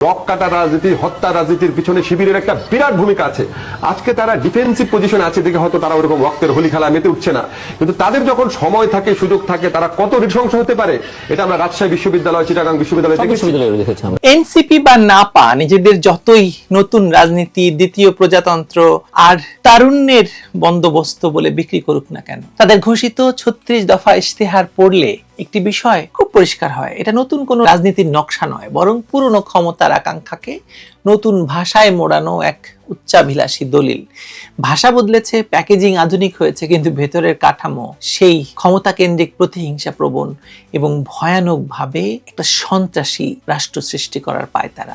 Rock কাটা রাজনীতি হত্যা রাজনীতির পিছনে শিবিরের একটা বিরাট ভূমিকা আছে। আজকে তারা ডিফেন্সিভ পজিশনে আছে দেখে হয়তো তারা ওরকম রক্তের হোলি খেলা মেতে উঠছে না। কিন্তু তাদের যখন সময় থাকে সুযোগ থাকে তারা কত নৃশংস হতে পারে এটা আমরা রাজশাহী বিশ্ববিদ্যালয় চিটাগাং বিশ্ববিদ্যালয় এনসিপি বা নাপা নিজেদের যতই নতুন রাজনীতি দ্বিতীয় প্রজাতন্ত্র আর তারুণ্যের বন্দোবস্ত বলে বিক্রি করুক না কেন তাদের ঘোষিত ছত্রিশ দফা ইশতেহার পড়লে একটি বিষয় খুব পরিষ্কার হয়। এটা নতুন কোনো রাজনীতির নকশা নয়, বরং পুরনো ক্ষমতার আকাঙ্ক্ষাকে নতুন ভাষায় মোড়ানো এক উচ্চাভিলাষী দলিল। ভাষা বদলেছে, প্যাকেজিং আধুনিক হয়েছে, কিন্তু ভেতরের কাঠামো সেই ক্ষমতা কেন্দ্রিক প্রতিহিংসা প্রবণ এবং ভয়ানকভাবে একটা সন্ত্রাসী রাষ্ট্র সৃষ্টি করার পায় তারা।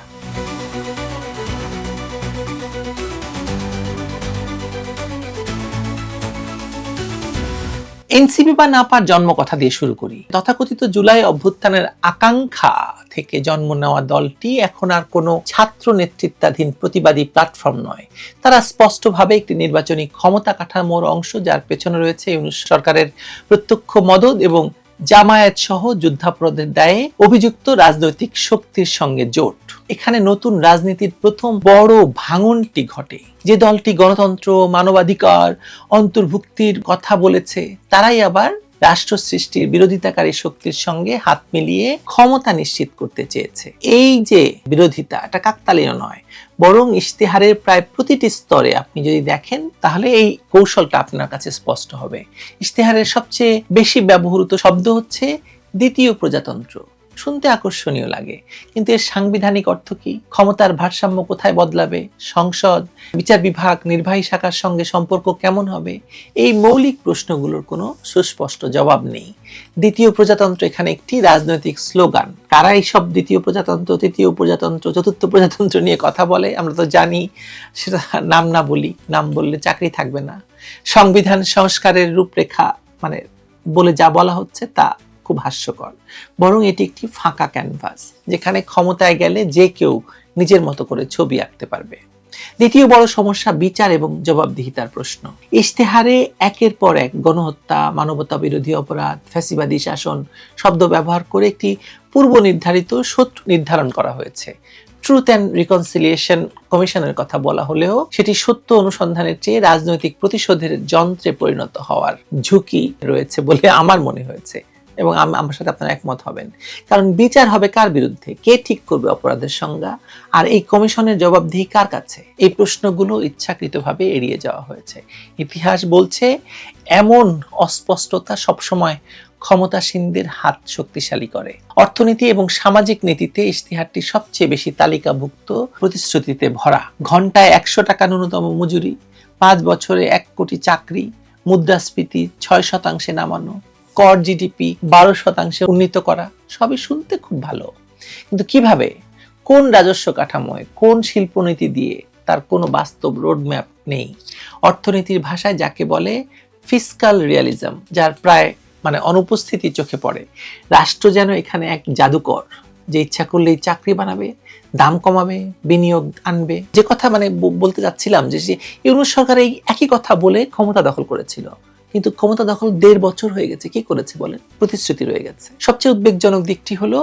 এনসিপি বা নাপার জন্ম কথা দিয়ে শুরু করি। তথাকথিত জুলাই অভ্যুত্থানের আকাঙ্ক্ষা থেকে জন্ম নেওয়া দলটি এখন আর কোনো ছাত্র নেতৃত্বাধীন প্রতিবাদী প্ল্যাটফর্ম নয়। তারা স্পষ্টভাবে একটি নির্বাচনী ক্ষমতা কাঠামোর অংশ যার পেছনে রয়েছে ইউনুস সরকারের প্রত্যক্ষ মদত এবং জামায়াত সহ যুদ্ধাপরাধের দায়ে অভিযুক্ত রাজনৈতিক শক্তির সঙ্গে জোট। এখানে নতুন রাজনীতির প্রথম বড় ভাঙনটি ঘটে। যে দলটি গণতন্ত্র, মানবাধিকার, অন্তর্ভুক্তির কথা বলেছে, তারাই আবার রাষ্ট্র সৃষ্টির বিরোধিতাকারী শক্তির সঙ্গে হাত মিলিয়ে ক্ষমতা নিশ্চিত করতে চেয়েছে। এই যে বিরোধিতা, এটা কাকতালীয় নয়, বরং ইশতেহারের প্রায় প্রতিটি স্তরে আপনি যদি দেখেন, তাহলে এই কৌশলটা আপনার কাছে স্পষ্ট হবে। ইশতেহারের সবচেয়ে বেশি ব্যবহৃত শব্দ হচ্ছে দ্বিতীয় প্রজাতন্ত্র। শুনতে আকর্ষণীয় লাগে। কিন্তু এর সাংবিধানিক অর্থ কি? ক্ষমতার ভারসাম্য কোথায় বদলাবে? সংসদ, বিচার বিভাগ, নির্বাহী শাখার সঙ্গে সম্পর্ক কেমন হবে? এই মৌলিক প্রশ্নগুলোর কোনো সুস্পষ্ট জবাব নেই। দ্বিতীয় প্রজাতন্ত্র এখানে একটি রাজনৈতিক স্লোগান। কারা এইসব দ্বিতীয় প্রজাতন্ত্র, তৃতীয় প্রজাতন্ত্র, চতুর্থ প্রজাতন্ত্র নিয়ে কথা বলে? আমরা তো জানি, সেটা নাম না বলি, নাম বললে চাকরি থাকবে না। সংবিধান সংস্কারের রূপরেখা মানে বলে যা বলা হচ্ছে তা খুব হাস্যকর। বরং এটি একটি ফাঁকা ক্যানভাস, যেখানে ক্ষমতায় গেলে যে কেউ নিজের মতো করে ছবি আঁকতে পারবে। দ্বিতীয় বড় সমস্যা বিচার এবং জবাবদিহিতার প্রশ্ন। ইশতেহারে একের পর এক গণহত্যা মানবতা বিরোধী অপরাধ, ফ্যাসিবাদী শাসন শব্দ ব্যবহার করে একটি পূর্ব নির্ধারিত শত্রু নির্ধারণ করা হয়েছে। ট্রুথ অ্যান্ড রিকনসিলিয়েশন কমিশনের কথা বলা হলেও সেটি সত্য অনুসন্ধানের চেয়ে রাজনৈতিক প্রতিশোধের যন্ত্রে পরিণত হওয়ার ঝুঁকি রয়েছে বলে আমার মনে হয়েছে। এবং আম- আমার সাথে আপনারা একমত হবেন। কারণ বিচার হবে কার বিরুদ্ধে? কে ঠিক করবে অপরাধের সংজ্ঞা? আর এই কমিশনের জবাবদিহি কার কাছে? এই প্রশ্নগুলো ইচ্ছাকৃতভাবে এড়িয়ে যাওয়া হয়েছে। ইতিহাস বলছে, এমন অস্পষ্টতা সবসময় ক্ষমতাসীনদের হাত শক্তিশালী করে। অর্থনীতি এবং সামাজিক নীতিতে ইশতেহারটি সবচেয়ে বেশি তালিকাভুক্ত প্রতিশ্রুতিতে ভরা। ঘন্টায় একশো টাকা ন্যূনতম মজুরি, পাঁচ বছরে এক কোটি চাকরি, মুদ্রাস্ফীতি ছয় শতাংশে নামানো কর জিডিপি বারো শতাংশে উন্নীত করা, সবই শুনতে খুব ভালো। কিন্তু কীভাবে? কোন রাজস্ব কাঠামোয়, কোন শিল্পনীতি দিয়ে তার কোনো বাস্তব রোডম্যাপ নেই? অর্থনীতির ভাষায় যাকে বলে ফিসকাল রিয়ালিজম যার প্রায় মানে অনুপস্থিতি চোখে পড়ে। রাষ্ট্র যেন এখানে এক জাদুকর, যে ইচ্ছা করলেই চাকরি বানাবে, দাম কমাবে, বিনিয়োগ আনবে। যে কথা মানে বলতে যাচ্ছিলাম যে ইউনুস সরকার এই একই কথা বলে ক্ষমতা দখল করেছিল। কিন্তু ক্ষমতা দখল দেড় বছর হয়ে গেছে। কি করেছে বলেন? প্রতিশ্রুতি রয়ে গেছে। সবচেয়ে উদ্বেগজনক দিকটি হলো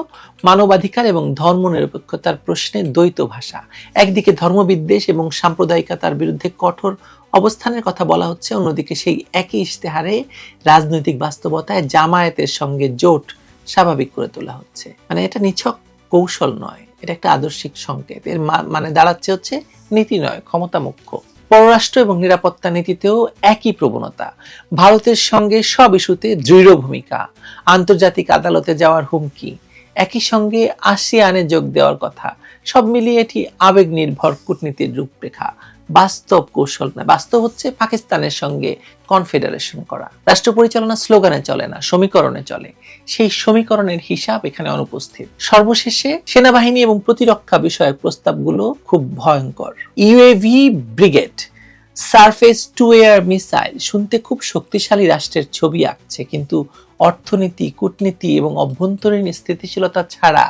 মানবাধিকার এবং ধর্ম নিরপেক্ষতার প্রশ্নে দ্বৈত ভাষা। একদিকে ধর্মবিদ্বেষ এবং সাম্প্রদায়িকতার বিরুদ্ধে কঠোর অবস্থানের কথা বলা হচ্ছে, অন্যদিকে সেই একই ইশতেহারে রাজনৈতিক বাস্তবতায় জামায়াতের সঙ্গে জোট স্বাভাবিক করে তোলা হচ্ছে। মানে এটা নিছক কৌশল নয়, এটা একটা আদর্শিক সংকেত। এর মানে দাঁড়াচ্ছে হচ্ছে নীতি নয় ক্ষমতা মুখ্য পররাষ্ট্র এবং নিরাপত্তা নীতিতেও একই প্রবণতা। ভারতের সঙ্গে সব ইস্যুতে দৃঢ় ভূমিকা। আন্তর্জাতিক আদালতে যাওয়ার হুমকি। একই সঙ্গে আসিয়ানে যোগ দেওয়ার কথা। সব মিলিয়ে এটি আবেগ নির্ভর কূটনীতির রূপরেখা। বাস্তব কৌশল না বাস্তব হচ্ছে পাকিস্তানের সঙ্গে কনফেডারেশন করা। রাষ্ট্র পরিচালনা স্লোগানে চলে না, সমীকরণে চলে। সেই সমীকরণের হিসাব এখানে অনুপস্থিত। সর্বশেষে সেনাবাহিনী এবং প্রতিরক্ষা বিষয়ক প্রস্তাবগুলো খুব ভয়ঙ্কর। UAV brigade surface to air missile শুনতে খুব শক্তিশালী রাষ্ট্রের ছবি আঁকছে, কিন্তু অর্থনীতি, কূটনীতি এবং অভ্যন্তরীণ স্থিতিশীলতা ছাড়া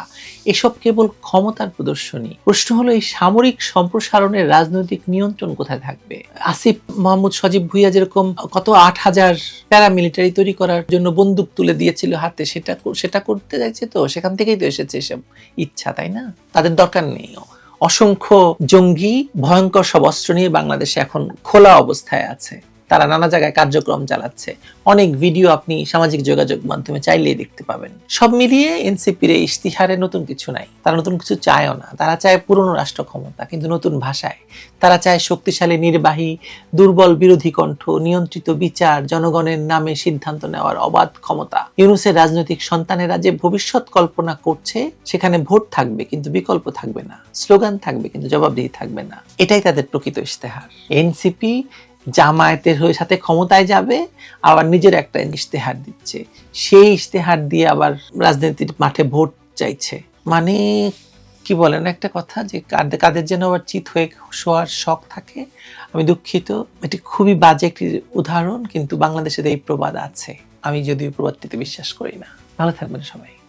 এসব কেবল ক্ষমতার প্রদর্শনী। প্রশ্ন হলো, এই সামরিক সম্প্রসারণের রাজনৈতিক নিয়ন্ত্রণ কোথায় থাকবে? আসিফ মাহমুদ সজীব ভুইয়া যেরকম কত আট হাজার প্যারামিলিটারি তৈরি করার জন্য বন্দুক তুলে দিয়েছিল হাতে, সেটা সেটা করতে চাইছে তো? সেখান থেকেই তো এসেছে এসব ইচ্ছা, তাই না? তাদের দরকার নেই। অসংখ্য জঙ্গি ভয়ঙ্কর সব অস্ত্র নিয়ে বাংলাদেশে এখন খোলা অবস্থায় আছে। তারা নানা জায়গায় কার্যক্রম চালাচ্ছে। অনেক ভিডিও আপনি সামাজিক যোগাযোগ মাধ্যমে চাইলেই দেখতে পাবেন। সব মিলিয়ে এনসিপির এই ইশতিহারে নতুন কিছু নাই। তারা নতুন কিছু চায়ও না। তারা চায় পুরনো রাষ্ট্র ক্ষমতা, কিন্তু নতুন ভাষায়। তারা চায় শক্তিশালী, নির্বাহী, দুর্বল বিরোধী কণ্ঠ, নিয়ন্ত্রিত বিচার, জনগণের নামে সিদ্ধান্ত নেওয়ার অবাধ ক্ষমতা। ইউনুসের রাজনৈতিক সন্তানেরা যে ভবিষ্যৎ কল্পনা করছে, সেখানে ভোট থাকবে কিন্তু বিকল্প থাকবে না। স্লোগান থাকবে কিন্তু জবাবদিহি থাকবে না। এটাই তাদের প্রকৃত ইশতেহার। এনসিপি জামায়াতের হয়ে সাথে ক্ষমতায় যাবে, আবার নিজের একটা ইশতেহার দিচ্ছে। সেই ইশতেহার দিয়ে আবার রাজনীতির মাঠে ভোট চাইছে। মানে কি বলেন একটা কথা যে কাদের যেন আবার চিত হয়ে শোয়ার শখ থাকে। আমি দুঃখিত, এটি খুবই বাজে একটি উদাহরণ, কিন্তু বাংলাদেশের এই প্রবাদ আছে। আমি যদিও প্রবাদটিতে বিশ্বাস করি না। ভালো থাকবেন সবাই।